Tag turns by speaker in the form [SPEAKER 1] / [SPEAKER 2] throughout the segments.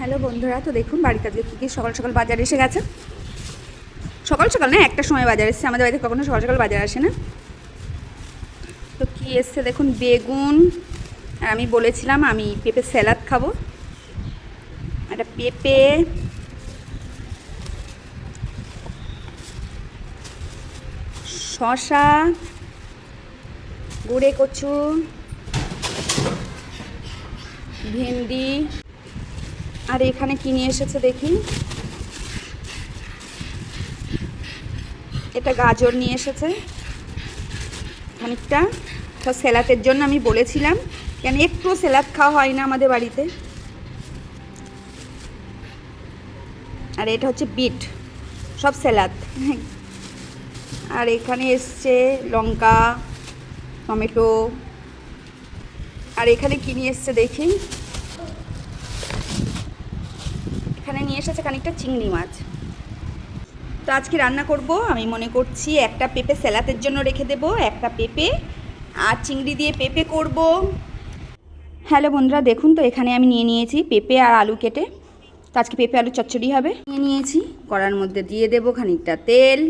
[SPEAKER 1] Hello বন্ধুরা, তো দেখুন বাড়িতে আজকে কী কী সকাল সকাল বাজার এসে গেছে। সকাল সকাল না, একটা সময় বাজার এসছে, আমাদের বাড়িতে কখনো সকাল সকাল বাজার আসে না। তো কী এসছে দেখুন, বেগুন, আর আমি বলেছিলাম আমি পেঁপে স্যালাদ খাব। একটা পেঁপে শশা গুঁড়ে কচু, ভেন্ডি আর এখানে কি নিয়ে এসেছে দেখি? এটা গাজর নিয়ে এসেছে। খানিকটা। সব স্যালাতের জন্য আমি বলেছিলাম, কেন একটু স্যালাদ খাওয়া হয় না আমাদের বাড়িতে। আর এটা হচ্ছে বিট, সব স্যালাদ আর এখানে এসছে লঙ্কা, টমেটো। আর এখানে কি নিয়ে এসছে দেখি? এখানে নিয়ে এসেছে খানিকটা চিংড়ি মাছ। তো আজকে রান্না করব, আমি মনে করছি একটা পেঁপে স্যালাতের জন্য রেখে দেব, একটা পেঁপে, আর চিংড়ি দিয়ে পেঁপে করব। হ্যালো বন্ধুরা, দেখুন তো, এখানে আমি নিয়ে নিয়েছি পেঁপে আর আলু কেটে। তো আজকে পেঁপে আলু চচ্চড়ি হবে। নিয়ে নিয়েছি, কড়ার মধ্যে দিয়ে দেব খানিকটা তেল।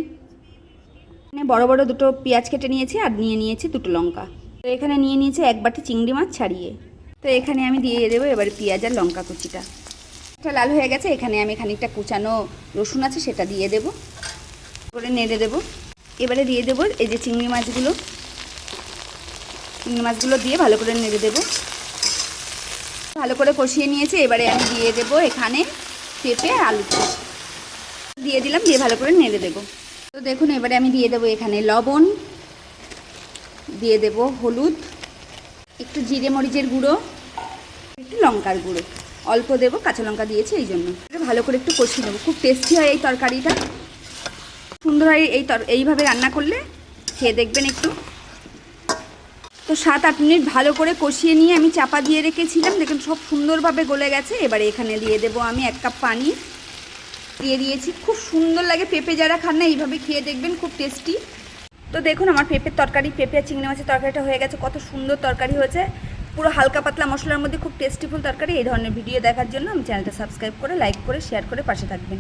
[SPEAKER 1] এখানে বড় বড় দুটো পেঁয়াজ কেটে নিয়েছি আর নিয়ে নিয়েছি দুটো লঙ্কা। তো এখানে নিয়ে নিয়েছি এক বাটি চিংড়ি মাছ ছাড়িয়ে। তো এখানে আমি দিয়ে দেবো এবারে পেঁয়াজ আর লঙ্কা কুচিটা। এটা লাল হয়ে গেছে, এখানে আমি খানিকটা কুচানো রসুন আছে, সেটা দিয়ে দেব। করে নেড়ে দেব। এবারে দিয়ে দেবো এই যে চিংড়ি মাছগুলো। চিংড়ি মাছগুলো দিয়ে ভালো করে নেড়ে দেব। ভালো করে কষিয়ে নিয়েছে, এবারে আমি দিয়ে দেব এখানে পেঁপে আর আলু দিয়ে দিলাম, দিয়ে ভালো করে নেড়ে দেবো। তো দেখুন, এবারে আমি দিয়ে দেবো এখানে লবণ। দিয়ে দেব হলুদ। একটু জিরে মরিচের গুঁড়ো। একটু লঙ্কার গুঁড়ো। অল্প দেবো, কাঁচা লঙ্কা দিয়েছি, এই জন্য। ভালো করে একটু কষিয়ে নেব। খুব টেস্টি হয় এই তরকারিটা। সুন্দর হয় এই তর, এইভাবে রান্না করলে। খেয়ে দেখবেন একটু। তো সাত আট মিনিট ভালো করে কষিয়ে নিয়ে আমি চাপা দিয়ে রেখেছিলাম। দেখুন, সব সুন্দরভাবে গলে গেছে। এবারে এখানে দিয়ে দেবো আমি এক কাপ পানি। দিয়ে দিয়েছি। খুব সুন্দর লাগে পেঁপে যারা খান না, এইভাবে খেয়ে দেখবেন, খুব টেস্টি তো দেখুন, আমার পেঁপের তরকারি, পেঁপে চিংড়ি মাছের তরকারিটা হয়ে গেছে। কত সুন্দর তরকারি হয়েছে। পুরো হালকা পাতলা মশলার মধ্যে খুব টেস্টিফুল তরকারি, এই ধরনের ভিডিও দেখার জন্য আমি চ্যানেলটা সাবস্ক্রাইব করে লাইক করে শেয়ার করে পাশে থাকবেন।